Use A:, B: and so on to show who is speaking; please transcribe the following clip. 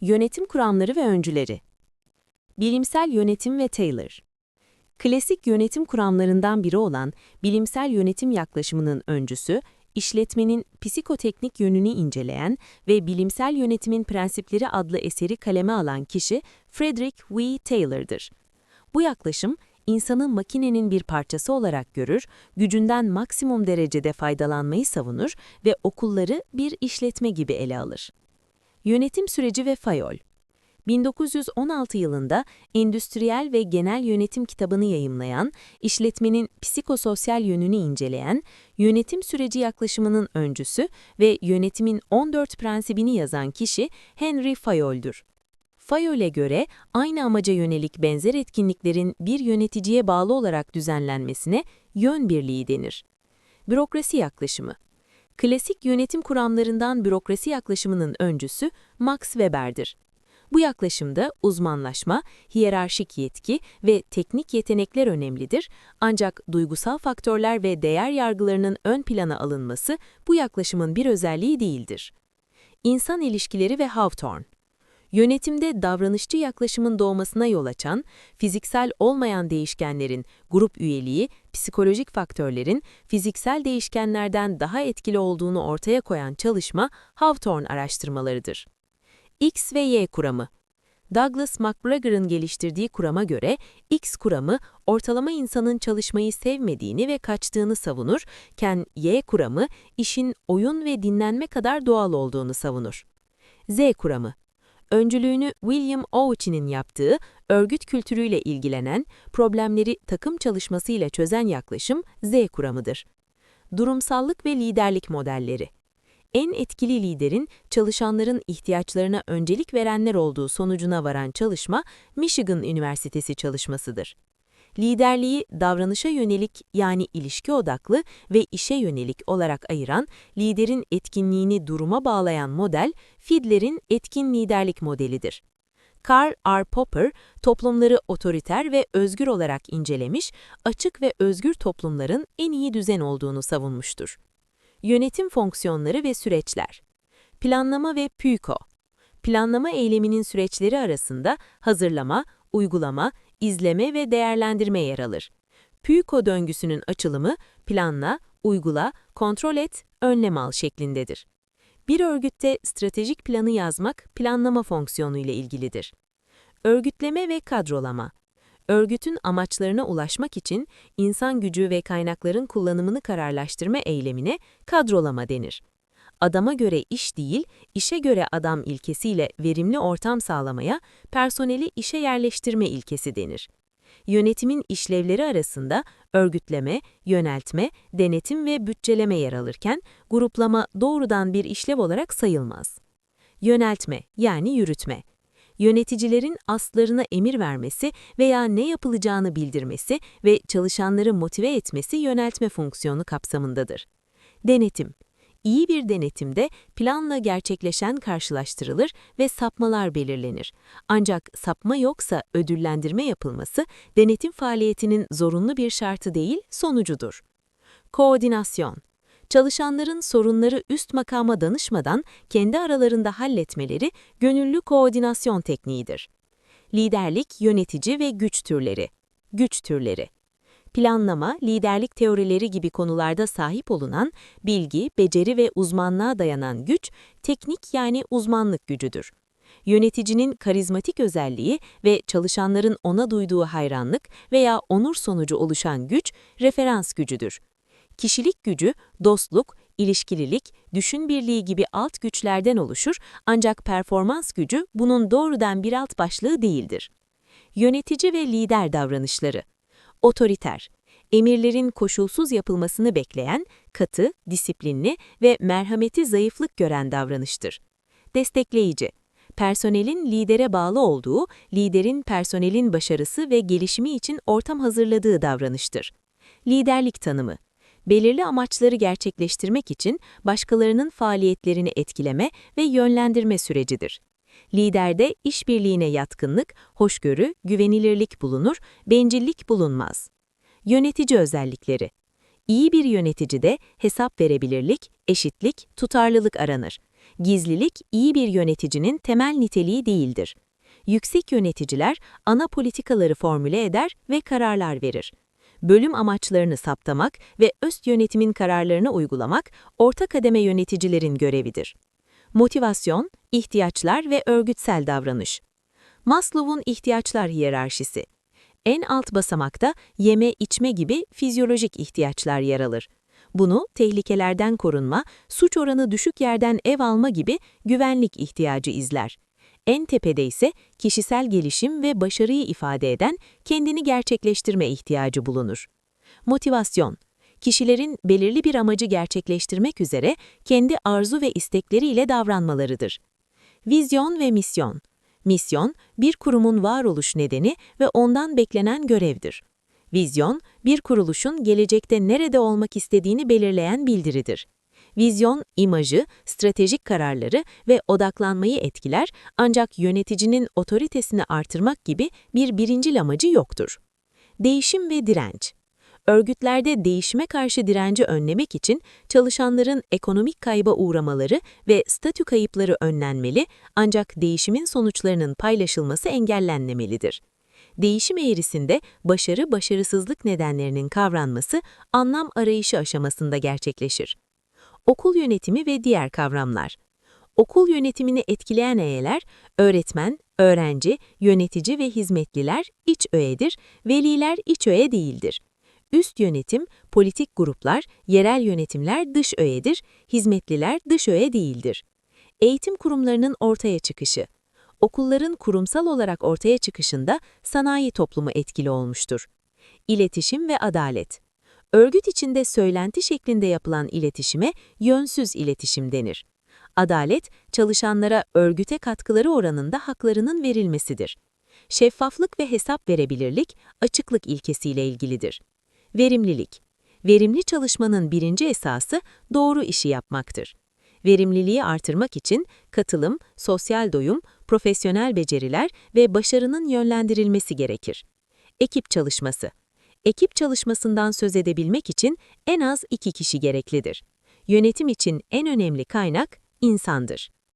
A: Yönetim kuramları ve öncüleri Bilimsel yönetim ve Taylor Klasik yönetim kuramlarından biri olan bilimsel yönetim yaklaşımının öncüsü, işletmenin psikoteknik yönünü inceleyen ve Bilimsel Yönetimin Prensipleri adlı eseri kaleme alan kişi Frederick W. Taylor'dır. Bu yaklaşım, insanı makinenin bir parçası olarak görür, gücünden maksimum derecede faydalanmayı savunur ve okulları bir işletme gibi ele alır. Yönetim süreci ve Fayol 1916 yılında Endüstriyel ve Genel Yönetim kitabını yayımlayan, işletmenin psikososyal yönünü inceleyen, yönetim süreci yaklaşımının öncüsü ve yönetimin 14 prensibini yazan kişi Henry Fayol'dur. Fayol'e göre aynı amaca yönelik benzer etkinliklerin bir yöneticiye bağlı olarak düzenlenmesine yön birliği denir. Bürokrasi yaklaşımı Klasik yönetim kuramlarından bürokrasi yaklaşımının öncüsü Max Weber'dir. Bu yaklaşımda uzmanlaşma, hiyerarşik yetki ve teknik yetenekler önemlidir ancak duygusal faktörler ve değer yargılarının ön plana alınması bu yaklaşımın bir özelliği değildir. İnsan ilişkileri ve Hawthorne Yönetimde davranışçı yaklaşımın doğmasına yol açan, fiziksel olmayan değişkenlerin grup üyeliği, psikolojik faktörlerin fiziksel değişkenlerden daha etkili olduğunu ortaya koyan çalışma Hawthorne araştırmalarıdır. X ve Y kuramı Douglas McGregor'ın geliştirdiği kurama göre X kuramı ortalama insanın çalışmayı sevmediğini ve kaçtığını savunurken Y kuramı işin oyun ve dinlenme kadar doğal olduğunu savunur. Z kuramı öncülüğünü William Ouchi'nin yaptığı, örgüt kültürüyle ilgilenen, problemleri takım çalışmasıyla çözen yaklaşım Z kuramıdır. Durumsallık ve liderlik modelleri en etkili liderin çalışanların ihtiyaçlarına öncelik verenler olduğu sonucuna varan çalışma Michigan Üniversitesi çalışmasıdır. Liderliği davranışa yönelik yani ilişki odaklı ve işe yönelik olarak ayıran, liderin etkinliğini duruma bağlayan model, Fiedler'in etkin liderlik modelidir. Karl R. Popper, toplumları otoriter ve özgür olarak incelemiş, açık ve özgür toplumların en iyi düzen olduğunu savunmuştur. Yönetim fonksiyonları ve süreçler. Planlama ve PÜKO. Planlama eyleminin süreçleri arasında hazırlama, uygulama, izleme ve değerlendirme yer alır. PÜKO döngüsünün açılımı planla, uygula, kontrol et, önlem al şeklindedir. Bir örgütte stratejik planı yazmak planlama fonksiyonu ile ilgilidir. Örgütleme ve kadrolama örgütün amaçlarına ulaşmak için insan gücü ve kaynakların kullanımını kararlaştırma eylemine kadrolama denir. Adama göre iş değil, işe göre adam ilkesiyle verimli ortam sağlamaya, personeli işe yerleştirme ilkesi denir. Yönetimin işlevleri arasında örgütleme, yöneltme, denetim ve bütçeleme yer alırken, gruplama doğrudan bir işlev olarak sayılmaz. Yöneltme yani yürütme yöneticilerin aslarına emir vermesi veya ne yapılacağını bildirmesi ve çalışanları motive etmesi yöneltme fonksiyonu kapsamındadır. Denetim İyi bir denetimde planla gerçekleşen karşılaştırılır ve sapmalar belirlenir. Ancak sapma yoksa ödüllendirme yapılması denetim faaliyetinin zorunlu bir şartı değil, sonucudur. Koordinasyon çalışanların sorunları üst makama danışmadan kendi aralarında halletmeleri gönüllü koordinasyon tekniğidir. Liderlik, yönetici ve güç türleri. Güç türleri. Planlama, liderlik teorileri gibi konularda sahip olunan bilgi, beceri ve uzmanlığa dayanan güç, teknik yani uzmanlık gücüdür. Yöneticinin karizmatik özelliği ve çalışanların ona duyduğu hayranlık veya onur sonucu oluşan güç, referans gücüdür. Kişilik gücü, dostluk, ilişkililik, düşün birliği gibi alt güçlerden oluşur ancak performans gücü bunun doğrudan bir alt başlığı değildir. Yönetici ve lider davranışları Otoriter, emirlerin koşulsuz yapılmasını bekleyen, katı, disiplinli ve merhameti zayıflık gören davranıştır. Destekleyici, personelin lidere bağlı olduğu, liderin personelin başarısı ve gelişimi için ortam hazırladığı davranıştır. Liderlik tanımı belirli amaçları gerçekleştirmek için başkalarının faaliyetlerini etkileme ve yönlendirme sürecidir. Liderde işbirliğine yatkınlık, hoşgörü, güvenilirlik bulunur, bencillik bulunmaz. Yönetici özellikleri İyi bir yöneticide hesap verebilirlik, eşitlik, tutarlılık aranır. Gizlilik, iyi bir yöneticinin temel niteliği değildir. Yüksek yöneticiler ana politikaları formüle eder ve kararlar verir. Bölüm amaçlarını saptamak ve üst yönetimin kararlarını uygulamak orta kademe yöneticilerin görevidir. Motivasyon, ihtiyaçlar ve örgütsel davranış. Maslow'un ihtiyaçlar hiyerarşisi. En alt basamakta yeme, içme gibi fizyolojik ihtiyaçlar yer alır. Bunu tehlikelerden korunma, suç oranı düşük yerden ev alma gibi güvenlik ihtiyacı izler. En tepede ise kişisel gelişim ve başarıyı ifade eden kendini gerçekleştirme ihtiyacı bulunur. Motivasyon Kişilerin belirli bir amacı gerçekleştirmek üzere kendi arzu ve istekleriyle davranmalarıdır. Vizyon ve misyon Misyon, bir kurumun varoluş nedeni ve ondan beklenen görevdir. Vizyon, bir kuruluşun gelecekte nerede olmak istediğini belirleyen bildiridir. Vizyon, imajı, stratejik kararları ve odaklanmayı etkiler ancak yöneticinin otoritesini artırmak gibi bir birincil amacı yoktur. Değişim ve direnç Örgütlerde değişime karşı direnci önlemek için çalışanların ekonomik kayba uğramaları ve statü kayıpları önlenmeli ancak değişimin sonuçlarının paylaşılması engellenmemelidir. Değişim eğrisinde başarı başarısızlık nedenlerinin kavranması anlam arayışı aşamasında gerçekleşir. Okul yönetimi ve diğer kavramlar. Okul yönetimini etkileyen öğeler, öğretmen, öğrenci, yönetici ve hizmetliler iç öğedir, veliler iç öğe değildir. Üst yönetim, politik gruplar, yerel yönetimler dış öğedir, hizmetliler dış öğe değildir. Eğitim kurumlarının ortaya çıkışı. Okulların kurumsal olarak ortaya çıkışında sanayi toplumu etkili olmuştur. İletişim ve adalet. Örgüt içinde söylenti şeklinde yapılan iletişime yönsüz iletişim denir. Adalet, çalışanlara örgüte katkıları oranında haklarının verilmesidir. Şeffaflık ve hesap verebilirlik, açıklık ilkesiyle ilgilidir. Verimlilik. Verimli çalışmanın birinci esası doğru işi yapmaktır. Verimliliği artırmak için katılım, sosyal doyum, profesyonel beceriler ve başarının yönlendirilmesi gerekir. Ekip çalışması. Ekip çalışmasından söz edebilmek için en az iki kişi gereklidir. Yönetim için en önemli kaynak insandır.